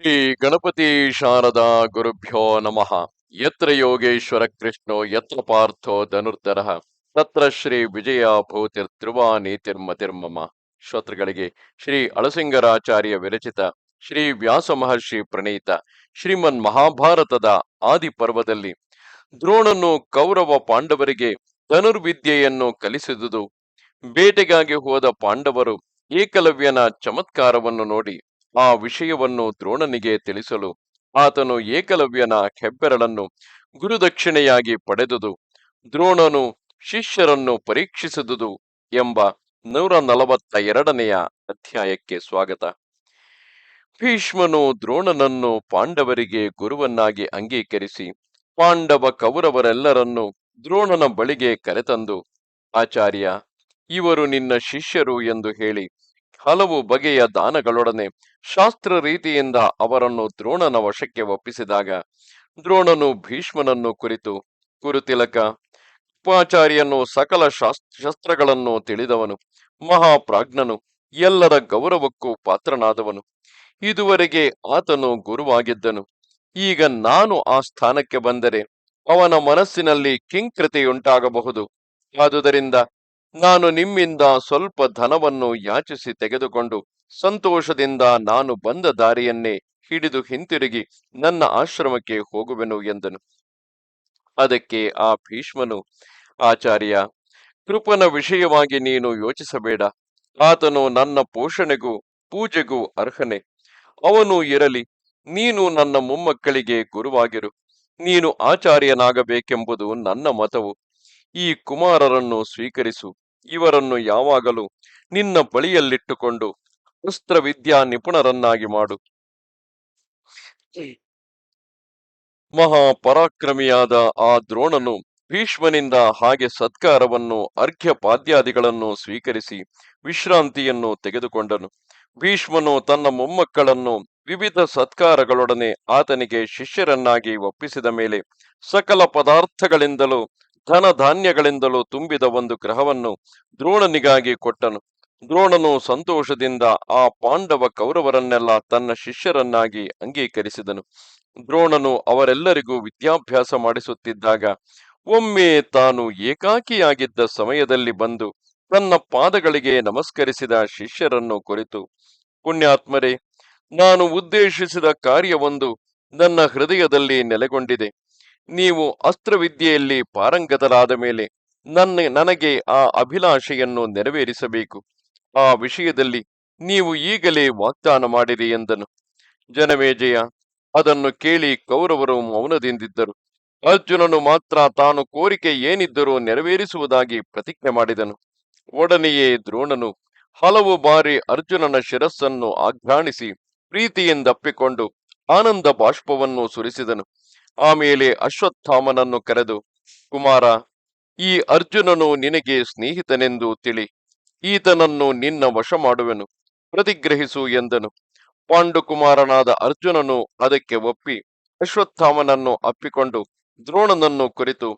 ಶ್ರೀ ಗಣಪತಿ ಶಾರದಾ ಗುರುಭ್ಯೋ ನಮಃ. ಯತ್ರ ಯೋಗೇಶ್ವರ ಕೃಷ್ಣೋ, ಯತ್ರ ಪಾರ್ಥೋ ಧನುರ್ಧರ, ತತ್ರ ಶ್ರೀ ವಿಜಯ ಭೂತಿರ್ಧ್ರುವ ನೀತಿರ್ಮತಿರ್ಮಮ ಶ್ರೋತೃಗಳಿಗೆ ಶ್ರೀ ಅಳಸಿಂಗರಾಚಾರ್ಯ ವಿರಚಿತ, ಶ್ರೀ ವ್ಯಾಸ ಮಹರ್ಷಿ ಪ್ರಣೀತ, ಶ್ರೀಮನ್ ಮಹಾಭಾರತದ ಆದಿ ಪರ್ವದಲ್ಲಿ ದ್ರೋಣನು ಕೌರವ ಪಾಂಡವರಿಗೆ ಧನುರ್ವಿದ್ಯೆಯನ್ನು ಕಲಿಸಿದುದು. ಬೇಟೆಗಾಗಿ ಹೋದ ಪಾಂಡವರು ಏಕಲವ್ಯನ ಚಮತ್ಕಾರವನ್ನು ನೋಡಿ ಆ ವಿಷಯವನ್ನು ದ್ರೋಣನಿಗೆ ತಿಳಿಸಲು ಆತನು ಏಕಲವ್ಯನ ಹೆಬ್ಬೆರಳನ್ನು ಗುರುದಕ್ಷಿಣೆಯಾಗಿ ಪಡೆದುದು. ದ್ರೋಣನು ಶಿಷ್ಯರನ್ನು ಪರೀಕ್ಷಿಸಿದುದು ಎಂಬ ನೂರ ನಲವತ್ತ ಎರಡನೆಯ ಅಧ್ಯಾಯಕ್ಕೆ ಸ್ವಾಗತ. ಭೀಷ್ಮನು ದ್ರೋಣನನ್ನು ಪಾಂಡವರಿಗೆ ಗುರುವನ್ನಾಗಿ ಅಂಗೀಕರಿಸಿ ಪಾಂಡವ ಕೌರವರೆಲ್ಲರನ್ನು ದ್ರೋಣನ ಬಳಿಗೆ ಕರೆತಂದು, ಆಚಾರ್ಯ, ಇವರು ನಿನ್ನ ಶಿಷ್ಯರು ಎಂದು ಹೇಳಿ ಹಲವು ಬಗೆಯ ದಾನಗಳೊಡನೆ ಶಾಸ್ತ್ರ ರೀತಿಯಿಂದ ಅವರನ್ನು ದ್ರೋಣನ ವಶಕ್ಕೆ ಒಪ್ಪಿಸಿದಾಗ ದ್ರೋಣನು ಭೀಷ್ಮನನ್ನು ಕುರಿತು ಕುರುತಿಲಕ ಉಪಾಚಾರ್ಯನು ಸಕಲ ಶಾಸ್ತ್ರಗಳನ್ನು ತಿಳಿದವನು, ಮಹಾಪ್ರಾಜ್ಞನು, ಎಲ್ಲರ ಗೌರವಕ್ಕೂ ಪಾತ್ರನಾದವನು. ಇದುವರೆಗೆ ಆತನು ಗುರುವಾಗಿದ್ದನು. ಈಗ ನಾನು ಆ ಸ್ಥಾನಕ್ಕೆ ಬಂದರೆ ಅವನ ಮನಸ್ಸಿನಲ್ಲಿ ಕಿಂಕೃತಿಯುಂಟಾಗಬಹುದು. ಆದುದರಿಂದ ನಾನು ನಿಮ್ಮಿಂದ ಸ್ವಲ್ಪ ಧನವನ್ನು ಯಾಚಿಸಿ ತೆಗೆದುಕೊಂಡು ಸಂತೋಷದಿಂದ ನಾನು ಬಂದ ದಾರಿಯನ್ನೇ ಹಿಡಿದು ಹಿಂತಿರುಗಿ ನನ್ನ ಆಶ್ರಮಕ್ಕೆ ಹೋಗುವೆನು ಎಂದನು. ಅದಕ್ಕೆ ಆ ಭೀಷ್ಮನು, ಆಚಾರ್ಯ, ಕೃಪನ ವಿಷಯವಾಗಿ ನೀನು ಯೋಚಿಸಬೇಡ. ಆತನು ನನ್ನ ಪೋಷಣೆಗೂ ಪೂಜೆಗೂ ಅರ್ಹನೆ. ಅವನು ಇರಲಿ, ನೀನು ನನ್ನ ಮೊಮ್ಮಕ್ಕಳಿಗೆ ಗುರುವಾಗಿರು. ನೀನು ಆಚಾರ್ಯನಾಗಬೇಕೆಂಬುದು ನನ್ನ ಮತವು. ಈ ಕುಮಾರರನ್ನು ಸ್ವೀಕರಿಸು. ಇವರನ್ನು ಯಾವಾಗಲೂ ನಿನ್ನ ಬಳಿಯಲ್ಲಿಟ್ಟುಕೊಂಡು ಅಸ್ತ್ರವಿದ್ಯಾ ನಿಪುಣರನ್ನಾಗಿ ಮಾಡು. ಮಹಾಪರಾಕ್ರಮಿಯಾದ ಆ ದ್ರೋಣನು ಭೀಷ್ಮನಿಂದ ಹಾಗೆ ಸತ್ಕಾರವನ್ನು ಅರ್ಘ್ಯ ಪಾದ್ಯಾದಿಗಳನ್ನು ಸ್ವೀಕರಿಸಿ ವಿಶ್ರಾಂತಿಯನ್ನು ತೆಗೆದುಕೊಂಡನು. ಭೀಷ್ಮನು ತನ್ನ ಮೊಮ್ಮಕ್ಕಳನ್ನು ವಿವಿಧ ಸತ್ಕಾರಗಳೊಡನೆ ಆತನಿಗೆ ಶಿಷ್ಯರನ್ನಾಗಿ ಒಪ್ಪಿಸಿದ ಮೇಲೆ ಸಕಲ ಪದಾರ್ಥಗಳಿಂದಲೂ ಧನ ಧಾನ್ಯಗಳಿಂದಲೂ ತುಂಬಿದ ಒಂದು ಗ್ರಹವನ್ನು ದ್ರೋಣನಿಗಾಗಿ ಕೊಟ್ಟನು. ದ್ರೋಣನು ಸಂತೋಷದಿಂದ ಆ ಪಾಂಡವ ಕೌರವರನ್ನೆಲ್ಲ ತನ್ನ ಶಿಷ್ಯರನ್ನಾಗಿ ಅಂಗೀಕರಿಸಿದನು. ದ್ರೋಣನು ಅವರೆಲ್ಲರಿಗೂ ವಿದ್ಯಾಭ್ಯಾಸ ಮಾಡಿಸುತ್ತಿದ್ದಾಗ ಒಮ್ಮೆ ತಾನು ಏಕಾಕಿಯಾಗಿದ್ದ ಸಮಯದಲ್ಲಿ ಬಂದು ತನ್ನ ಪಾದಗಳಿಗೆ ನಮಸ್ಕರಿಸಿದ ಶಿಷ್ಯರನ್ನು ಕುರಿತು. ಪುಣ್ಯಾತ್ಮರೇ, ನಾನು ಉದ್ದೇಶಿಸಿದ ಕಾರ್ಯವೊಂದು ನನ್ನ ಹೃದಯದಲ್ಲಿ ನೆಲೆಗೊಂಡಿದೆ. ನೀವು ಅಸ್ತ್ರವಿದ್ಯೆಯಲ್ಲಿ ಪಾರಂಗತರಾದ ಮೇಲೆ ನನ್ನ, ನನಗೆ ಆ ಅಭಿಲಾಷೆಯನ್ನು ನೆರವೇರಿಸಬೇಕು. ಆ ವಿಷಯದಲ್ಲಿ ನೀವು ಈಗಲೇ ವಾಗ್ದಾನ ಮಾಡಿರಿ ಎಂದನು. ಜನಮೇಜಯ ಅದನ್ನು ಕೇಳಿ ಕೌರವರು ಮೌನದಿಂದಿದ್ದರು. ಅರ್ಜುನನು ಮಾತ್ರ ತಾನು ಕೋರಿಕೆ ಏನಿದ್ದರೂ ನೆರವೇರಿಸುವುದಾಗಿ ಪ್ರತಿಜ್ಞೆ ಮಾಡಿದನು. ಒಡನೆಯೇ ದ್ರೋಣನು ಹಲವು ಬಾರಿ ಅರ್ಜುನನ ಶಿರಸ್ಸನ್ನು ಆಘ್ರಾಣಿಸಿ ಪ್ರೀತಿಯಿಂದಪ್ಪಿಕೊಂಡು ಆನಂದ ಬಾಷ್ಪವನ್ನು ಸುರಿಸಿದನು. ಆಮೇಲೆ ಅಶ್ವತ್ಥಾಮನನ್ನು ಕರೆದು, ಕುಮಾರ, ಈ ಅರ್ಜುನನು ನಿನಗೆ ಸ್ನೇಹಿತನೆಂದು ತಿಳಿ. ಈತನನ್ನು ನಿನ್ನ ವಶ ಮಾಡುವೆನು ಪ್ರತಿಗ್ರಹಿಸು ಎಂದನು. ಪಾಂಡುಕುಮಾರನಾದ ಅರ್ಜುನನು ಅದಕ್ಕೆ ಒಪ್ಪಿ, ಅಶ್ವತ್ಥಾಮನನ್ನು ಅಪ್ಪಿಕೊಂಡು ದ್ರೋಣನನ್ನು ಕುರಿತು,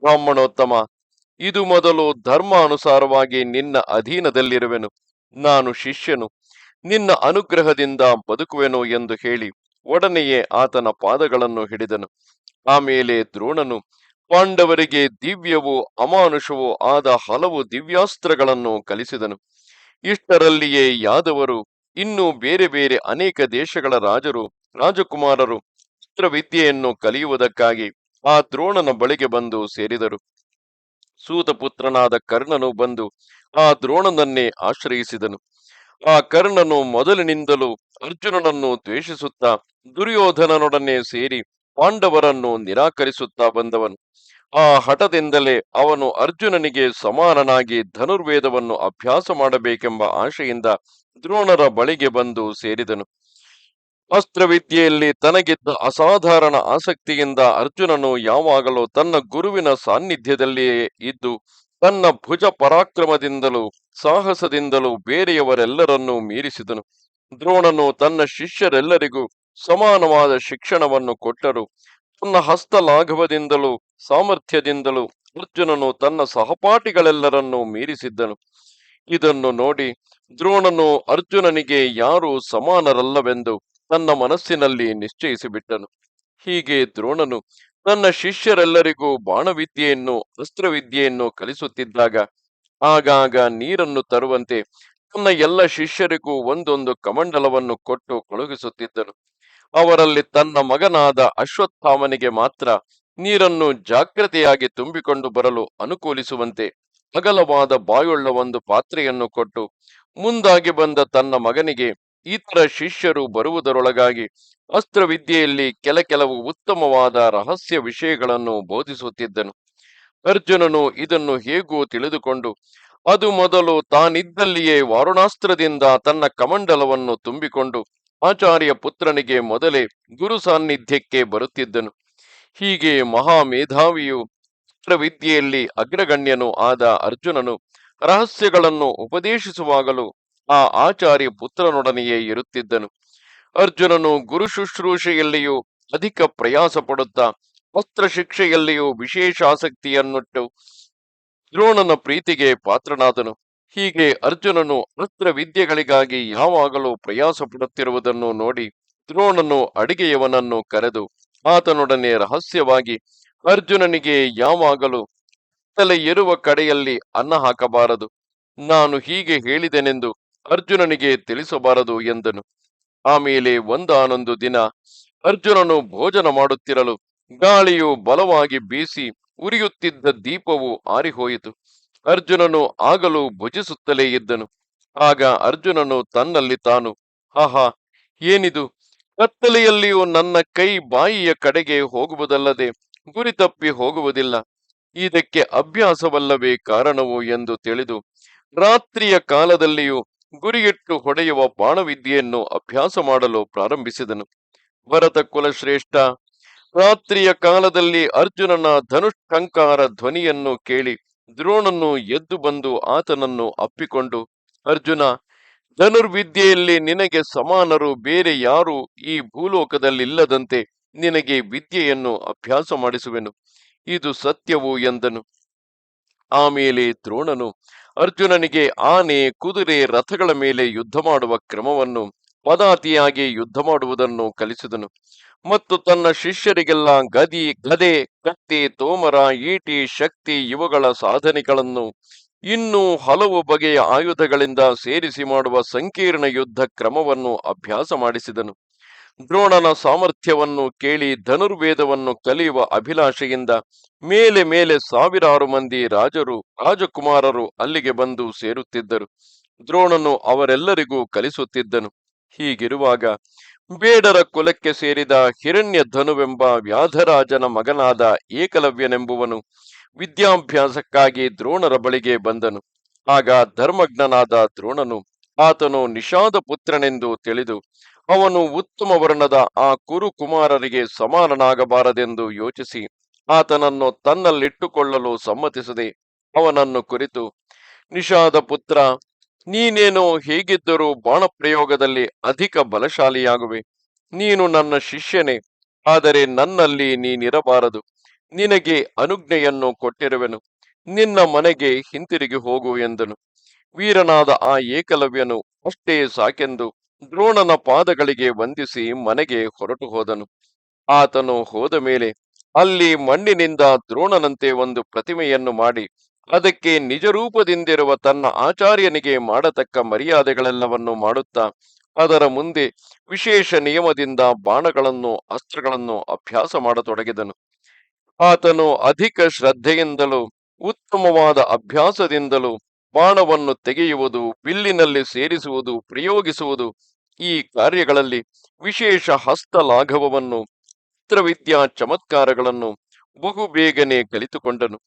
ಬ್ರಾಹ್ಮಣೋತ್ತಮ, ಇದು ಮೊದಲು ಧರ್ಮಾನುಸಾರವಾಗಿ ನಿನ್ನ ಅಧೀನದಲ್ಲಿರುವೆನು. ನಾನು ಶಿಷ್ಯನು. ನಿನ್ನ ಅನುಗ್ರಹದಿಂದ ಬದುಕುವೆನು ಎಂದು ಹೇಳಿ ಒಡನೆಯೇ ಆತನ ಪಾದಗಳನ್ನು ಹಿಡಿದನು. ಆಮೇಲೆ ದ್ರೋಣನು, ಪಾಂಡವರಿಗೆ ದಿವ್ಯವೂ, ಅಮಾನುಷವೂ ಆದ ಹಲವು ದಿವ್ಯಾಸ್ತ್ರಗಳನ್ನು ಕಲಿಸಿದನು. ಇಷ್ಟರಲ್ಲಿಯೇ ಯಾದವರು, ಇನ್ನೂ ಬೇರೆ ಬೇರೆ ಅನೇಕ ದೇಶಗಳ ರಾಜರು, ರಾಜಕುಮಾರರು ಅಸ್ತ್ರವಿದ್ಯೆಯನ್ನು ಕಲಿಯುವುದಕ್ಕಾಗಿ ಆ ದ್ರೋಣನ ಬಳಿಗೆ ಬಂದು ಸೇರಿದರು. ಸೂತಪುತ್ರನಾದ ಕರ್ಣನು ಬಂದು ಆ ದ್ರೋಣನನ್ನೇ ಆಶ್ರಯಿಸಿದನು. ಆ ಕರ್ಣನು ಮೊದಲಿನಿಂದಲೂ ಅರ್ಜುನನನ್ನು ದ್ವೇಷಿಸುತ್ತಾ ದುರ್ಯೋಧನನೊಡನೆ ಸೇರಿ ಪಾಂಡವರನ್ನು ನಿರಾಕರಿಸುತ್ತಾ ಬಂದವನು. ಆ ಹಠದಿಂದಲೇ ಅವನು ಅರ್ಜುನನಿಗೆ ಸಮಾನನಾಗಿ ಧನುರ್ವೇದವನ್ನು ಅಭ್ಯಾಸ ಮಾಡಬೇಕೆಂಬ ಆಶೆಯಿಂದ ದ್ರೋಣರ ಬಳಿಗೆ ಬಂದು ಸೇರಿದನು. ಅಸ್ತ್ರವಿದ್ಯೆಯಲ್ಲಿ ತನಗಿದ್ದ ಅಸಾಧಾರಣ ಆಸಕ್ತಿಯಿಂದ ಅರ್ಜುನನು ಯಾವಾಗಲೂ ತನ್ನ ಗುರುವಿನ ಸಾನ್ನಿಧ್ಯದಲ್ಲಿಯೇ ಇದ್ದು, ತನ್ನ ಭುಜ ಪರಾಕ್ರಮದಿಂದಲೂ ಸಾಹಸದಿಂದಲೂ ಬೇರೆಯವರೆಲ್ಲರನ್ನೂ ಮೀರಿಸಿದನು. ದ್ರೋಣನು ತನ್ನ ಶಿಷ್ಯರೆಲ್ಲರಿಗೂ ಸಮಾನವಾದ ಶಿಕ್ಷಣವನ್ನು ಕೊಟ್ಟರು. ತನ್ನ ಹಸ್ತಲಾಘವದಿಂದಲೂ ಸಾಮರ್ಥ್ಯದಿಂದಲೂ ಅರ್ಜುನನು ತನ್ನ ಸಹಪಾಠಿಗಳೆಲ್ಲರನ್ನೂ ಮೀರಿಸಿದ್ದನು. ಇದನ್ನು ನೋಡಿ ದ್ರೋಣನು ಅರ್ಜುನನಿಗೆ ಯಾರೂ ಸಮಾನರಲ್ಲವೆಂದು ತನ್ನ ಮನಸ್ಸಿನಲ್ಲಿ ನಿಶ್ಚಯಿಸಿಬಿಟ್ಟನು. ಹೀಗೆ ದ್ರೋಣನು ತನ್ನ ಶಿಷ್ಯರೆಲ್ಲರಿಗೂ ಬಾಣವಿದ್ಯೆಯನ್ನು, ಅಸ್ತ್ರವಿದ್ಯೆಯನ್ನು ಕಲಿಸುತ್ತಿದ್ದಾಗ, ಆಗಾಗ ನೀರನ್ನು ತರುವಂತೆ ತನ್ನ ಎಲ್ಲ ಶಿಷ್ಯರಿಗೂ ಒಂದೊಂದು ಕಮಂಡಲವನ್ನು ಕೊಟ್ಟು ಕಳುಹಿಸುತ್ತಿದ್ದನು ಅವರಲ್ಲಿ ತನ್ನ ಮಗನಾದ ಅಶ್ವತ್ಥಾಮನಿಗೆ ಮಾತ್ರ ನೀರನ್ನು ಜಾಗ್ರತೆಯಾಗಿ ತುಂಬಿಕೊಂಡು ಬರಲು ಅನುಕೂಲಿಸುವಂತೆ ಅಗಲವಾದ ಬಾಯುಳ್ಳ ಒಂದು ಪಾತ್ರೆಯನ್ನು ಕೊಟ್ಟು ಮುಂದಾಗಿ ಬಂದ ತನ್ನ ಮಗನಿಗೆ ಇತರ ಶಿಷ್ಯರು ಬರುವುದರೊಳಗಾಗಿ ಅಸ್ತ್ರವಿದ್ಯೆಯಲ್ಲಿ ಕೆಲ ಕೆಲವು ಉತ್ತಮವಾದ ರಹಸ್ಯ ವಿಷಯಗಳನ್ನು ಬೋಧಿಸುತ್ತಿದ್ದನು. ಅರ್ಜುನನು ಇದನ್ನು ಹೇಗೂ ತಿಳಿದುಕೊಂಡು ಅದು ಮೊದಲು ತಾನಿದ್ದಲ್ಲಿಯೇ ವಾರುಣಾಸ್ತ್ರದಿಂದ ತನ್ನ ಕಮಂಡಲವನ್ನು ತುಂಬಿಕೊಂಡು ಆಚಾರ್ಯ ಪುತ್ರನಿಗೆ ಮೊದಲೇ ಗುರು ಸಾನ್ನಿಧ್ಯಕ್ಕೆ ಬರುತ್ತಿದ್ದನು. ಹೀಗೆ ಮಹಾಮೇಧಾವಿಯು ವಿದ್ಯೆಯಲ್ಲಿ ಅಗ್ರಗಣ್ಯನು ಆದ ಅರ್ಜುನನು ರಹಸ್ಯಗಳನ್ನು ಉಪದೇಶಿಸುವಾಗಲೂ ಆ ಆಚಾರ್ಯ ಪುತ್ರನೊಡನೆಯೇ ಇರುತ್ತಿದ್ದನು. ಅರ್ಜುನನು ಗುರು ಶುಶ್ರೂಷೆಯಲ್ಲಿಯೂ ಅಧಿಕ ಪ್ರಯಾಸ ಪಡುತ್ತಾ ವಸ್ತ್ರ ಶಿಕ್ಷೆಯಲ್ಲಿಯೂ ವಿಶೇಷ ಆಸಕ್ತಿಯನ್ನುಟ್ಟು ದ್ರೋಣನ ಪ್ರೀತಿಗೆ ಪಾತ್ರನಾದನು. ಹೀಗೆ ಅರ್ಜುನನು ಅಸ್ತ್ರ ವಿದ್ಯೆಗಳಿಗಾಗಿ ಯಾವಾಗಲೂ ಪ್ರಯಾಸ ಪಡುತ್ತಿರುವುದನ್ನು ನೋಡಿ ದ್ರೋಣನು ಅಡಿಗೆಯವನನ್ನು ಕರೆದು ಆತನೊಡನೆ ರಹಸ್ಯವಾಗಿ, ಅರ್ಜುನನಿಗೆ ಯಾವಾಗಲೂ ತಲೆ ಇರುವ ಕಡೆಯಲ್ಲಿ ಅನ್ನ ಹಾಕಬಾರದು. ನಾನು ಹೀಗೆ ಹೇಳಿದೆನೆಂದು ಅರ್ಜುನನಿಗೆ ತಿಳಿಸಬಾರದು ಎಂದನು. ಆಮೇಲೆ ಒಂದಾನೊಂದು ದಿನ ಅರ್ಜುನನು ಭೋಜನ ಮಾಡುತ್ತಿರಲು ಗಾಳಿಯು ಬಲವಾಗಿ ಬೀಸಿ ಉರಿಯುತ್ತಿದ್ದ ದೀಪವು ಆರಿಹೋಯಿತು. ಅರ್ಜುನನು ಆಗಲೂ ಭುಜಿಸುತ್ತಲೇ ಇದ್ದನು. ಆಗ ಅರ್ಜುನನು ತನ್ನಲ್ಲಿ ತಾನು, ಆಹಾ, ಏನಿದು? ಕತ್ತಲೆಯಲ್ಲಿಯೂ ನನ್ನ ಕೈ ಬಾಯಿಯ ಕಡೆಗೆ ಹೋಗುವುದಲ್ಲದೆ ಗುರಿ ತಪ್ಪಿ ಹೋಗುವುದಿಲ್ಲ. ಇದಕ್ಕೆ ಅಭ್ಯಾಸವಲ್ಲವೇ ಕಾರಣವು? ಎಂದು ತಿಳಿದು, ರಾತ್ರಿಯ ಕಾಲದಲ್ಲಿಯೂ ಗುರಿಯಿಟ್ಟು ಹೊಡೆಯುವ ಬಾಣವಿದ್ಯೆಯನ್ನು ಅಭ್ಯಾಸ ಮಾಡಲು ಪ್ರಾರಂಭಿಸಿದನು. ಭರತ ಕುಲಶ್ರೇಷ್ಠ ರಾತ್ರಿಯ ಕಾಲದಲ್ಲಿ ಅರ್ಜುನನ ಧನುಷ್ಕಂಕಾರ ಧ್ವನಿಯನ್ನು ಕೇಳಿ ದ್ರೋಣನು ಎದ್ದು ಬಂದು ಆತನನ್ನು ಅಪ್ಪಿಕೊಂಡು, ಅರ್ಜುನ, ಧನುರ್ವಿದ್ಯೆಯಲ್ಲಿ ನಿನಗೆ ಸಮಾನರು ಬೇರೆ ಯಾರು ಈ ಭೂಲೋಕದಲ್ಲಿಲ್ಲದಂತೆ ನಿನಗೆ ವಿದ್ಯೆಯನ್ನು ಅಭ್ಯಾಸ ಮಾಡಿಸುವೆನು. ಇದು ಸತ್ಯವು ಎಂದನು. ಆಮೇಲೆ ದ್ರೋಣನು, ಅರ್ಜುನನಿಗೆ ಆನೆ, ಕುದುರೆ, ರಥಗಳ ಮೇಲೆ ಯುದ್ಧ ಮಾಡುವ ಕ್ರಮವನ್ನು ಪದಾತಿಯಾಗಿ ಯುದ್ಧ ಮಾಡುವುದನ್ನು ಕಲಿಸಿದನು. ಮತ್ತು ತನ್ನ ಶಿಷ್ಯರಿಗೆಲ್ಲ ಗದಿ, ಗದೆ, ಕತ್ತಿ, ತೋಮರ, ಈಟಿ, ಶಕ್ತಿ ಇವುಗಳ ಸಾಧನೆಗಳನ್ನು ಇನ್ನೂ ಹಲವು ಬಗೆಯ ಆಯುಧಗಳಿಂದ ಸೇರಿಸಿ ಮಾಡುವ ಸಂಕೀರ್ಣ ಯುದ್ಧ ಕ್ರಮವನ್ನು ಅಭ್ಯಾಸ ಮಾಡಿಸಿದನು. ದ್ರೋಣನ ಸಾಮರ್ಥ್ಯವನ್ನು ಕೇಳಿ ಧನುರ್ವೇದವನ್ನು ಕಲಿಯುವ ಅಭಿಲಾಷೆಯಿಂದ ಮೇಲೆ ಮೇಲೆ ಸಾವಿರಾರು ಮಂದಿ ರಾಜರು, ರಾಜಕುಮಾರರು ಅಲ್ಲಿಗೆ ಬಂದು ಸೇರುತ್ತಿದ್ದರು. ದ್ರೋಣನು ಅವರೆಲ್ಲರಿಗೂ ಕಲಿಸುತ್ತಿದ್ದನು. ಹೀಗಿರುವಾಗ ಬೇಡರ ಕುಲಕ್ಕೆ ಸೇರಿದ ಹಿರಣ್ಯ ಧನುವೆಂಬ ವ್ಯಾಧರಾಜನ ಮಗನಾದ ಏಕಲವ್ಯನೆಂಬುವನು ವಿದ್ಯಾಭ್ಯಾಸಕ್ಕಾಗಿ ದ್ರೋಣರ ಬಳಿಗೆ ಬಂದನು. ಆಗ ಧರ್ಮಜ್ಞನಾದ ದ್ರೋಣನು ಆತನು ನಿಷಾದ ಪುತ್ರನೆಂದು ತಿಳಿದು, ಅವನು ಉತ್ತಮ ವರ್ಣದ ಆ ಕುರು ಕುಮಾರರಿಗೆ ಸಮಾನನಾಗಬಾರದೆಂದು ಯೋಚಿಸಿ, ಆತನನ್ನು ತನ್ನಲ್ಲಿಟ್ಟುಕೊಳ್ಳಲು ಸಮ್ಮತಿಸದೆ ಅವನನ್ನು ಕುರಿತು, ನಿಷಾದ ಪುತ್ರ ನೀನೇನೋ ಹೇಗಿದ್ದರೂ ಬಾಣಪ್ರಯೋಗದಲ್ಲಿ ಅಧಿಕ ಬಲಶಾಲಿಯಾಗುವೆ. ನೀನು ನನ್ನ ಶಿಷ್ಯನೇ, ಆದರೆ ನನ್ನಲ್ಲಿ ನೀನಿರಬಾರದು. ನಿನಗೆ ಅನುಜ್ಞೆಯನ್ನು ಕೊಟ್ಟಿರುವೆನು. ನಿನ್ನ ಮನೆಗೆ ಹಿಂತಿರುಗಿ ಹೋಗು ಎಂದನು. ವೀರನಾದ ಆ ಏಕಲವ್ಯನು ಅಷ್ಟೇ ಸಾಕೆಂದು ದ್ರೋಣನ ಪಾದಗಳಿಗೆ ವಂದಿಸಿ ಮನೆಗೆ ಹೊರಟು ಹೋದನು. ಆತನು ಹೋದ ಮೇಲೆ ಅಲ್ಲಿ ಮಣ್ಣಿನಿಂದ ದ್ರೋಣನಂತೆ ಒಂದು ಪ್ರತಿಮೆಯನ್ನು ಮಾಡಿ ಅದಕ್ಕೆ ನಿಜರೂಪದಿಂದಿರುವ ತನ್ನ ಆಚಾರ್ಯನಿಗೆ ಮಾಡತಕ್ಕ ಮರ್ಯಾದೆಗಳೆಲ್ಲವನ್ನು ಮಾಡುತ್ತಾ, ಅದರ ಮುಂದೆ ವಿಶೇಷ ನಿಯಮದಿಂದ ಬಾಣಗಳನ್ನು, ಅಸ್ತ್ರಗಳನ್ನು ಅಭ್ಯಾಸ ಮಾಡತೊಡಗಿದನು. ಆತನು ಅಧಿಕ ಶ್ರದ್ಧೆಯಿಂದಲೂ, ಉತ್ತಮವಾದ ಅಭ್ಯಾಸದಿಂದಲೂ ಬಾಣವನ್ನು ತೆಗೆಯುವುದು, ಬಿಲ್ಲಿನಲ್ಲಿ ಸೇರಿಸುವುದು, ಪ್ರಯೋಗಿಸುವುದು ಈ ಕಾರ್ಯಗಳಲ್ಲಿ ವಿಶೇಷ ಹಸ್ತಲಾಘವವನ್ನು ಚಿತ್ರವಿದ್ಯಾ ಚಮತ್ಕಾರಗಳನ್ನು ಬಹು ಬೇಗನೆ ಕಲಿತುಕೊಂಡನು.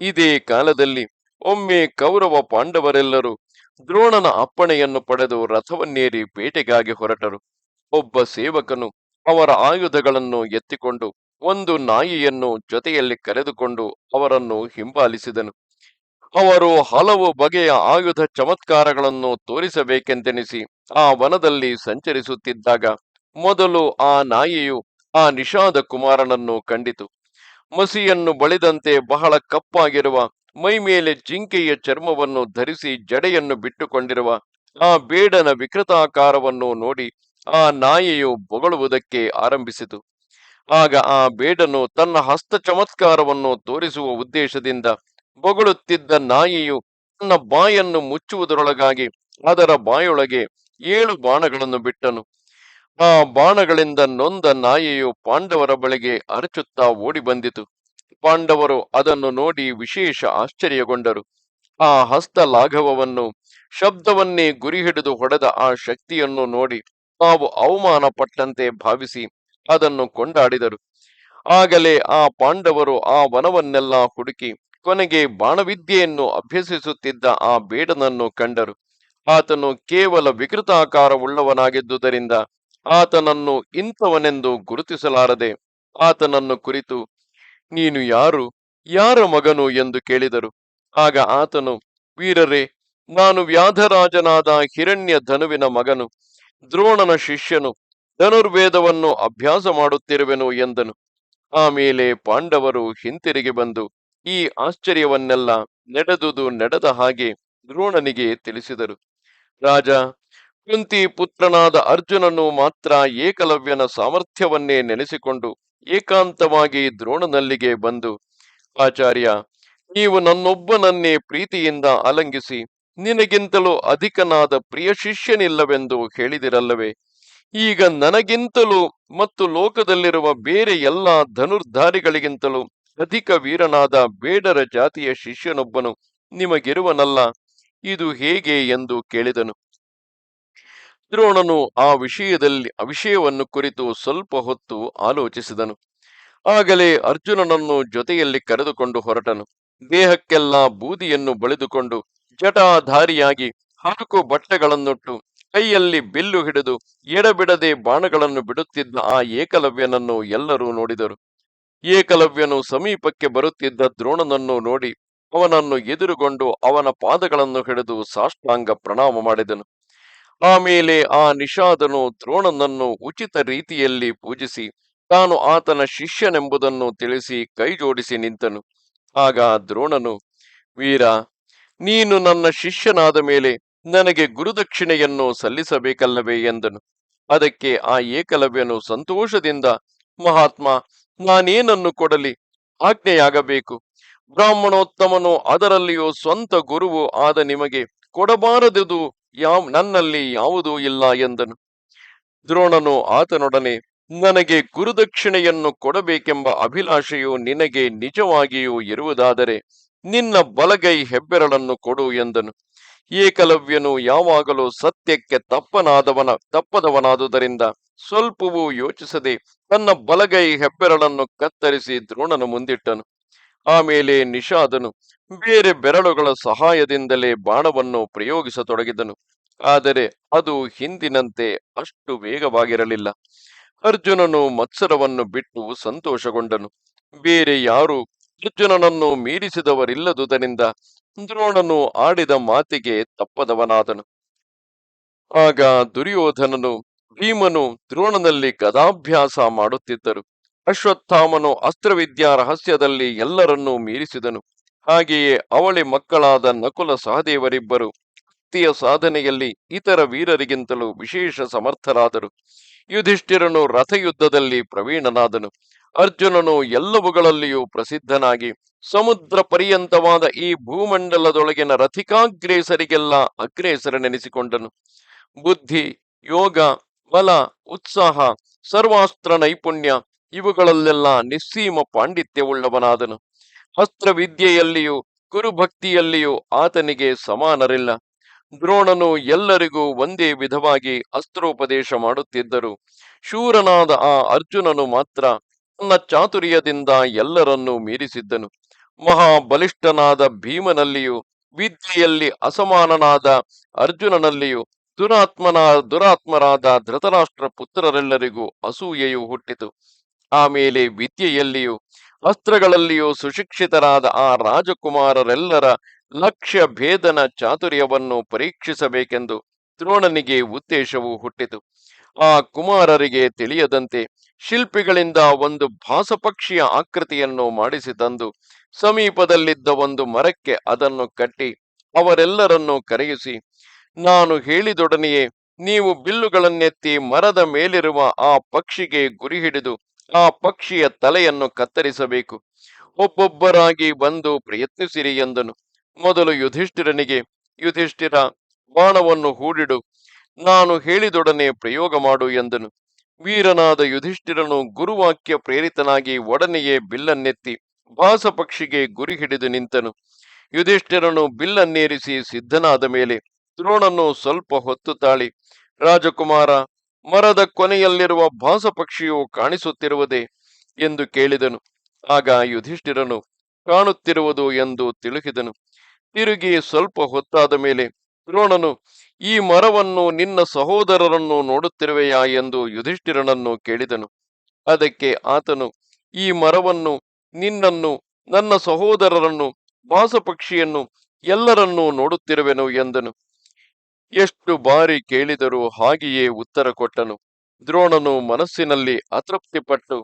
ಇದೇ ಕಾಲದಲ್ಲಿ ಒಮ್ಮೆ ಕೌರವ ಪಾಂಡವರೆಲ್ಲರೂ ದ್ರೋಣನ ಅಪ್ಪಣೆಯನ್ನು ಪಡೆದು ರಥವನ್ನೇರಿ ಪೇಟೆಗಾಗಿ ಹೊರಟರು. ಒಬ್ಬ ಸೇವಕನು ಅವರ ಆಯುಧಗಳನ್ನು ಎತ್ತಿಕೊಂಡು ಒಂದು ನಾಯಿಯನ್ನು ಜೊತೆಯಲ್ಲಿ ಕರೆದುಕೊಂಡು ಅವರನ್ನು ಹಿಂಬಾಲಿಸಿದನು. ಅವರು ಹಲವು ಬಗೆಯ ಆಯುಧ ಚಮತ್ಕಾರಗಳನ್ನು ತೋರಿಸಬೇಕೆಂದೆನಿಸಿ ಆ ವನದಲ್ಲಿ ಸಂಚರಿಸುತ್ತಿದ್ದಾಗ ಮೊದಲು ಆ ನಾಯಿಯು ಆ ನಿಷಾದ ಕುಮಾರನನ್ನು ಕಂಡಿತು. ಮಸಿಯನ್ನು ಬಳಿದಂತೆ ಬಹಳ ಕಪ್ಪಾಗಿರುವ, ಮೈ ಮೇಲೆ ಜಿಂಕೆಯ ಚರ್ಮವನ್ನು ಧರಿಸಿ ಜಡೆಯನ್ನು ಬಿಟ್ಟುಕೊಂಡಿರುವ, ಆ ಬೇಡನ ವಿಕೃತಾಕಾರವನ್ನು ನೋಡಿ ಆ ನಾಯಿಯು ಬೊಗಳುವುದಕ್ಕೆ ಆರಂಭಿಸಿತು. ಆಗ ಆ ಬೇಡನು ತನ್ನ ಹಸ್ತ ಚಮತ್ಕಾರವನ್ನು ತೋರಿಸುವ ಉದ್ದೇಶದಿಂದ ಬೊಗಳುತ್ತಿದ್ದ ನಾಯಿಯು ತನ್ನ ಬಾಯನ್ನು ಮುಚ್ಚುವುದರೊಳಗಾಗಿ ಅದರ ಬಾಯೊಳಗೆ ಏಳು ಬಾಣಗಳನ್ನು ಬಿಟ್ಟನು. ಆ ಬಾಣಗಳಿಂದ ನೊಂದ ನಾಯಿಯು ಪಾಂಡವರ ಬಳಿಗೆ ಅರಚುತ್ತಾ ಓಡಿ ಬಂದಿತು ಪಾಂಡವರು ಅದನ್ನು ನೋಡಿ ವಿಶೇಷ ಆಶ್ಚರ್ಯಗೊಂಡರು. ಆ ಹಸ್ತ ಲಾಘವವನ್ನು ಶಬ್ದವನ್ನೇ ಗುರಿ ಹಿಡಿದು ಹೊಡೆದ ಆ ಶಕ್ತಿಯನ್ನು ನೋಡಿ ತಾವು ಅವಮಾನ ಪಟ್ಟಂತೆ ಭಾವಿಸಿ ಅದನ್ನು ಕೊಂಡಾಡಿದರು. ಆಗಲೇ ಆ ಪಾಂಡವರು ಆ ವನವನ್ನೆಲ್ಲ ಹುಡುಕಿ ಕೊನೆಗೆ ಬಾಣವಿದ್ಯೆಯನ್ನು ಅಭ್ಯಸಿಸುತ್ತಿದ್ದ ಆ ಬೇಡನನ್ನು ಕಂಡರು. ಆತನು ಕೇವಲ ವಿಕೃತಾಕಾರವುಳ್ಳವನಾಗಿದ್ದುದರಿಂದ ಆತನನ್ನು ಇಂಥವನೆಂದು ಗುರುತಿಸಲಾರದೆ ಆತನನ್ನು ಕುರಿತು, ನೀನು ಯಾರು? ಯಾರ ಮಗನು? ಎಂದು ಕೇಳಿದರು. ಆಗ ಆತನು, ವೀರರೇ, ನಾನು ವ್ಯಾಧರಾಜನಾದ ಹಿರಣ್ಯ ಧನುವಿನ ಮಗನು, ದ್ರೋಣನ ಶಿಷ್ಯನು, ಧನುರ್ವೇದವನ್ನು ಅಭ್ಯಾಸ ಮಾಡುತ್ತಿರುವೆನು ಎಂದನು. ಆಮೇಲೆ ಪಾಂಡವರು ಹಿಂತಿರುಗಿ ಬಂದು ಈ ಆಶ್ಚರ್ಯವನ್ನೆಲ್ಲ ನಡೆದುದು ನಡೆದ ಹಾಗೆ ದ್ರೋಣನಿಗೆ ತಿಳಿಸಿದರು. ರಾಜ ಕುಂತಿ ಪುತ್ರನಾದ ಅರ್ಜುನನು ಮಾತ್ರ ಏಕಲವ್ಯನ ಸಾಮರ್ಥ್ಯವನ್ನೇ ನೆನೆಸಿಕೊಂಡು ಏಕಾಂತವಾಗಿ ದ್ರೋಣನಲ್ಲಿಗೆ ಬಂದು, ಆಚಾರ್ಯ, ನೀವು ನನ್ನೊಬ್ಬನನ್ನೇ ಪ್ರೀತಿಯಿಂದ ಆಲಂಗಿಸಿ ನಿನಗಿಂತಲೂ ಅಧಿಕನಾದ ಪ್ರಿಯ ಶಿಷ್ಯನಿಲ್ಲವೆಂದು ಹೇಳಿದಿರಲ್ಲವೇ? ಈಗ ನನಗಿಂತಲೂ ಮತ್ತು ಲೋಕದಲ್ಲಿರುವ ಬೇರೆ ಎಲ್ಲ ಧನುರ್ಧಾರಿಗಳಿಗಿಂತಲೂ ಅಧಿಕ ವೀರನಾದ ಬೇಡರ ಜಾತಿಯ ಶಿಷ್ಯನೊಬ್ಬನು ನಿಮಗಿರುವನಲ್ಲ? ಇದು ಹೇಗೆ? ಎಂದು ಕೇಳಿದನು. ದ್ರೋಣನು ಆ ವಿಷಯದಲ್ಲಿ ವಿಷಯವನ್ನು ಕುರಿತು ಸ್ವಲ್ಪ ಹೊತ್ತು ಆಲೋಚಿಸಿದನು. ಆಗಲೇ ಅರ್ಜುನನನ್ನು ಜೊತೆಯಲ್ಲಿ ಕರೆದುಕೊಂಡು ಹೊರಟನು. ದೇಹಕ್ಕೆಲ್ಲ ಬೂದಿಯನ್ನು ಬಳಿದುಕೊಂಡು ಜಟಾಧಾರಿಯಾಗಿ ಹಾಕು ಬಟ್ಟೆಗಳನ್ನುಟ್ಟು ಕೈಯಲ್ಲಿ ಬಿಲ್ಲು ಹಿಡಿದು ಎಡಬಿಡದೆ ಬಾಣಗಳನ್ನು ಬಿಡುತ್ತಿದ್ದ ಆ ಏಕಲವ್ಯನನ್ನು ಎಲ್ಲರೂ ನೋಡಿದರು. ಏಕಲವ್ಯನು ಸಮೀಪಕ್ಕೆ ಬರುತ್ತಿದ್ದ ದ್ರೋಣನನ್ನು ನೋಡಿ ಅವನನ್ನು ಎದುರುಗೊಂಡು ಅವನ ಪಾದಗಳನ್ನು ಹಿಡಿದು ಸಾಷ್ಟಾಂಗ ಪ್ರಣಾಮ ಮಾಡಿದನು. ಆಮೇಲೆ ಆ ನಿಷಾದನು ದ್ರೋಣನನ್ನು ಉಚಿತ ರೀತಿಯಲ್ಲಿ ಪೂಜಿಸಿ, ತಾನು ಆತನ ಶಿಷ್ಯನೆಂಬುದನ್ನು ತಿಳಿಸಿ ಕೈಜೋಡಿಸಿ ನಿಂತನು. ಆಗ ದ್ರೋಣನು, ವೀರ, ನೀನು ನನ್ನ ಶಿಷ್ಯನಾದ ಮೇಲೆ ನನಗೆ ಗುರುದಕ್ಷಿಣೆಯನ್ನು ಸಲ್ಲಿಸಬೇಕಲ್ಲವೇ? ಎಂದನು. ಅದಕ್ಕೆ ಆ ಏಕಲವ್ಯನು ಸಂತೋಷದಿಂದ, ಮಹಾತ್ಮ, ನಾನೇನನ್ನು ಕೊಡಲಿ? ಆಜ್ಞೆಯಾಗಬೇಕು. ಬ್ರಾಹ್ಮಣೋತ್ತಮನು ಅದರಲ್ಲಿಯೂ ಸ್ವಂತ ಗುರುವು ಆದ ನಿಮಗೆ ಕೊಡಬಾರದುದು ಯಾವ, ನನ್ನಲ್ಲಿ ಯಾವುದೂ ಇಲ್ಲ ಎಂದನು. ದ್ರೋಣನು ಆತನೊಡನೆ, ನನಗೆ ಗುರುದಕ್ಷಿಣೆಯನ್ನು ಕೊಡಬೇಕೆಂಬ ಅಭಿಲಾಷೆಯು ನಿನಗೆ ನಿಜವಾಗಿಯೂ ಇರುವುದಾದರೆ, ನಿನ್ನ ಬಲಗೈ ಹೆಬ್ಬೆರಳನ್ನು ಕೊಡು ಎಂದನು. ಏಕಲವ್ಯನು ಯಾವಾಗಲೂ ಸತ್ಯಕ್ಕೆ ತಪ್ಪನಾದವನ, ತಪ್ಪದವನಾದುದರಿಂದ ಸ್ವಲ್ಪವೂ ಯೋಚಿಸದೆ ತನ್ನ ಬಲಗೈ ಹೆಬ್ಬೆರಳನ್ನು ಕತ್ತರಿಸಿ ದ್ರೋಣನು ಮುಂದಿಟ್ಟನು. ಆಮೇಲೆ ನಿಷಾದನು ಬೇರೆ ಬೆರಳುಗಳ ಸಹಾಯದಿಂದಲೇ ಬಾಣವನ್ನು ಪ್ರಯೋಗಿಸತೊಡಗಿದನು. ಆದರೆ ಅದು ಹಿಂದಿನಂತೆ ಅಷ್ಟು ವೇಗವಾಗಿರಲಿಲ್ಲ. ಅರ್ಜುನನು ಮತ್ಸರವನ್ನು ಬಿಟ್ಟು ಸಂತೋಷಗೊಂಡನು. ಬೇರೆ ಯಾರು ಅರ್ಜುನನನ್ನು ಮೀರಿಸಿದವರಿಲ್ಲದುದರಿಂದ ದ್ರೋಣನು ಆಡಿದ ಮಾತಿಗೆ ತಪ್ಪದವನಾದನು. ಆಗ ದುರ್ಯೋಧನನು ಭೀಮನು ದ್ರೋಣನಲ್ಲಿ ಗದಾಭ್ಯಾಸ ಮಾಡುತ್ತಿದ್ದರು. ಅಶ್ವತ್ಥಾಮನು ಅಸ್ತ್ರವಿದ್ಯಾ ರಹಸ್ಯದಲ್ಲಿ ಎಲ್ಲರನ್ನೂ ಮೀರಿಸಿದನು. ಹಾಗೆಯೇ ಅವಳಿ ಮಕ್ಕಳಾದ ನಕುಲ ಸಹದೇವರಿಬ್ಬರು ಭಕ್ತಿಯ ಸಾಧನೆಯಲ್ಲಿ ಇತರ ವೀರರಿಗಿಂತಲೂ ವಿಶೇಷ ಸಮರ್ಥರಾದರು. ಯುಧಿಷ್ಠಿರನು ರಥಯುದ್ಧದಲ್ಲಿ ಪ್ರವೀಣನಾದನು. ಅರ್ಜುನನು ಎಲ್ಲವುಗಳಲ್ಲಿಯೂ ಪ್ರಸಿದ್ಧನಾಗಿ ಸಮುದ್ರ ಪರ್ಯಂತವಾದ ಈ ಭೂಮಂಡಲದೊಳಗಿನ ರಥಿಕಾಗ್ರೇಸರಿಗೆಲ್ಲ ಅಗ್ರೇಸರನೆನಿಸಿಕೊಂಡನು. ಬುದ್ಧಿ, ಯೋಗ, ಬಲ, ಉತ್ಸಾಹ, ಸರ್ವಾಸ್ತ್ರ ನೈಪುಣ್ಯ ಇವುಗಳಲ್ಲೆಲ್ಲ ನಿಸ್ಸೀಮ ಪಾಂಡಿತ್ಯವುಳ್ಳವನಾದನು. ಅಸ್ತ್ರವಿದ್ಯೆಯಲ್ಲಿಯೂ ಕುರುಭಕ್ತಿಯಲ್ಲಿಯೂ ಆತನಿಗೆ ಸಮಾನರಿಲ್ಲ. ದ್ರೋಣನು ಎಲ್ಲರಿಗೂ ಒಂದೇ ವಿಧವಾಗಿ ಅಸ್ತ್ರೋಪದೇಶ ಮಾಡುತ್ತಿದ್ದರು. ಶೂರನಾದ ಆ ಅರ್ಜುನನು ಮಾತ್ರ ತನ್ನ ಚಾತುರ್ಯದಿಂದ ಎಲ್ಲರನ್ನೂ ಮೀರಿಸಿದ್ದನು. ಮಹಾಬಲಿಷ್ಠನಾದ ಭೀಮನಲ್ಲಿಯೂ, ವಿದ್ಯೆಯಲ್ಲಿ ಅಸಮಾನನಾದ ಅರ್ಜುನನಲ್ಲಿಯೂ, ದುರಾತ್ಮನ ದುರಾತ್ಮರಾದ ಧೃತರಾಷ್ಟ್ರ ಪುತ್ರರೆಲ್ಲರಿಗೂ ಅಸೂಯೆಯು ಹುಟ್ಟಿತು. ಆಮೇಲೆ ವಿದ್ಯೆಯಲ್ಲಿಯೂ ಅಸ್ತ್ರಗಳಲ್ಲಿಯೂ ಸುಶಿಕ್ಷಿತರಾದ ಆ ರಾಜಕುಮಾರರೆಲ್ಲರ ಲಕ್ಷ್ಯ ಭೇದನ ಚಾತುರ್ಯವನ್ನು ಪರೀಕ್ಷಿಸಬೇಕೆಂದು ದ್ರೋಣನಿಗೆ ಉದ್ದೇಶವು ಹುಟ್ಟಿತು. ಆ ಕುಮಾರರಿಗೆ ತಿಳಿಯದಂತೆ ಶಿಲ್ಪಿಗಳಿಂದ ಒಂದು ಭಾಸಪಕ್ಷಿಯ ಆಕೃತಿಯನ್ನು ಮಾಡಿಸಿ ತಂದು ಸಮೀಪದಲ್ಲಿದ್ದ ಒಂದು ಮರಕ್ಕೆ ಅದನ್ನು ಕಟ್ಟಿ ಅವರೆಲ್ಲರನ್ನು ಕರೆಯಿಸಿ, ನಾನು ಹೇಳಿದೊಡನೆಯೇ, ನೀವು ಬಿಲ್ಲುಗಳನ್ನೆತ್ತಿ ಮರದ ಮೇಲಿರುವ ಆ ಪಕ್ಷಿಗೆ ಗುರಿ ಹಿಡಿದು ಆ ಪಕ್ಷಿಯ ತಲೆಯನ್ನು ಕತ್ತರಿಸಬೇಕು. ಒಬ್ಬೊಬ್ಬರಾಗಿ ಬಂದು ಪ್ರಯತ್ನಿಸಿರಿ ಎಂದನು. ಮೊದಲು ಯುಧಿಷ್ಠಿರನಿಗೆ, ಯುಧಿಷ್ಠಿರ, ಬಾಣವನ್ನು ಹೂಡಿಡು. ನಾನು ಹೇಳಿದೊಡನೆ ಪ್ರಯೋಗ ಮಾಡು ಎಂದನು. ವೀರನಾದ ಯುಧಿಷ್ಠಿರನು ಗುರುವಾಕ್ಯ ಪ್ರೇರಿತನಾಗಿ ಒಡನೆಯೇ ಬಿಲ್ಲನ್ನೆತ್ತಿ ಭಾಸ ಪಕ್ಷಿಗೆ ಗುರಿ ಹಿಡಿದು ನಿಂತನು. ಯುಧಿಷ್ಠಿರನು ಬಿಲ್ಲನ್ನೇರಿಸಿ ಸಿದ್ಧನಾದ ಮೇಲೆ ದ್ರೋಣನು ಸ್ವಲ್ಪ ಹೊತ್ತು ತಾಳಿ, ರಾಜಕುಮಾರ ಮರದ ಕೊನೆಯಲ್ಲಿರುವ ಭಾಸ ಪಕ್ಷಿಯು ಕಾಣಿಸುತ್ತಿರುವುದೇ ಎಂದು ಕೇಳಿದನು. ಆಗ ಯುಧಿಷ್ಠಿರನು ಕಾಣುತ್ತಿರುವುದು ಎಂದು ತಿಳಿಸಿದನು ತಿರುಗಿ ಸ್ವಲ್ಪ ಹೊತ್ತಾದ ಮೇಲೆ ದ್ರೋಣನು, ಈ ಮರವನ್ನು ನಿನ್ನ ಸಹೋದರರನ್ನು ನೋಡುತ್ತಿರುವೆಯಾ ಎಂದು ಯುಧಿಷ್ಠಿರನನ್ನು ಕೇಳಿದನು. ಅದಕ್ಕೆ ಆತನು, ಈ ಮರವನ್ನು ನಿನ್ನನ್ನು, ನನ್ನ ಸಹೋದರರನ್ನು ಪಕ್ಷಿಯನ್ನು ಎಲ್ಲರನ್ನೂ ನೋಡುತ್ತಿರುವೆನು ಎಂದನು. ಎಷ್ಟು ಬಾರಿ ಕೇಳಿದರೂ ಹಾಗೆಯೇ ಉತ್ತರ ಕೊಟ್ಟನು. ದ್ರೋಣನು ಮನಸ್ಸಿನಲ್ಲಿ ಅತೃಪ್ತಿಪಟ್ಟು,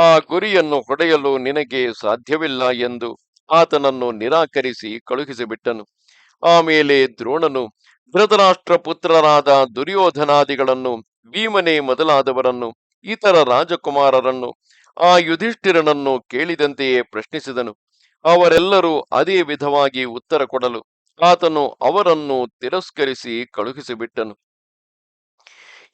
ಆ ಗುರಿಯನ್ನು ಹೊಡೆಯಲು ನಿನಗೆ ಸಾಧ್ಯವಿಲ್ಲ ಎಂದು ಆತನನ್ನು ನಿರಾಕರಿಸಿ ಕಳುಹಿಸಿಬಿಟ್ಟನು. ಆಮೇಲೆ ದ್ರೋಣನು ಧೃತರಾಷ್ಟ್ರ ಪುತ್ರರಾದ ದುರ್ಯೋಧನಾದಿಗಳನ್ನು, ಭೀಮನೆ ಮೊದಲಾದವರನ್ನು, ಇತರ ರಾಜಕುಮಾರರನ್ನು, ಆ ಯುಧಿಷ್ಠಿರನನ್ನು ಕೇಳಿದಂತೆಯೇ ಪ್ರಶ್ನಿಸಿದನು. ಅವರೆಲ್ಲರೂ ಅದೇ ವಿಧವಾಗಿ ಉತ್ತರ ಕೊಡಲು ಆತನು ಅವರನ್ನು ತಿರಸ್ಕರಿಸಿ ಕಳುಹಿಸಿಬಿಟ್ಟನು.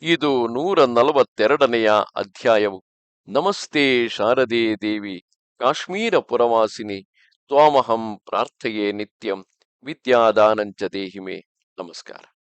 ಇದು ನೂರ ನಲವತ್ತೆರಡನೆಯ ಅಧ್ಯಾಯವು. ನಮಸ್ತೆ ಶಾರದೆ ದೇವಿ, ಕಾಶ್ಮೀರ ಪುರವಾಸಿನಿ, ತ್ವಾಮಹಂ ಪ್ರಾರ್ಥೆಯೇ ನಿತ್ಯಂ, ವಿದ್ಯಾದಾನಂಚ ದೇಹಿಮೆ. ನಮಸ್ಕಾರ.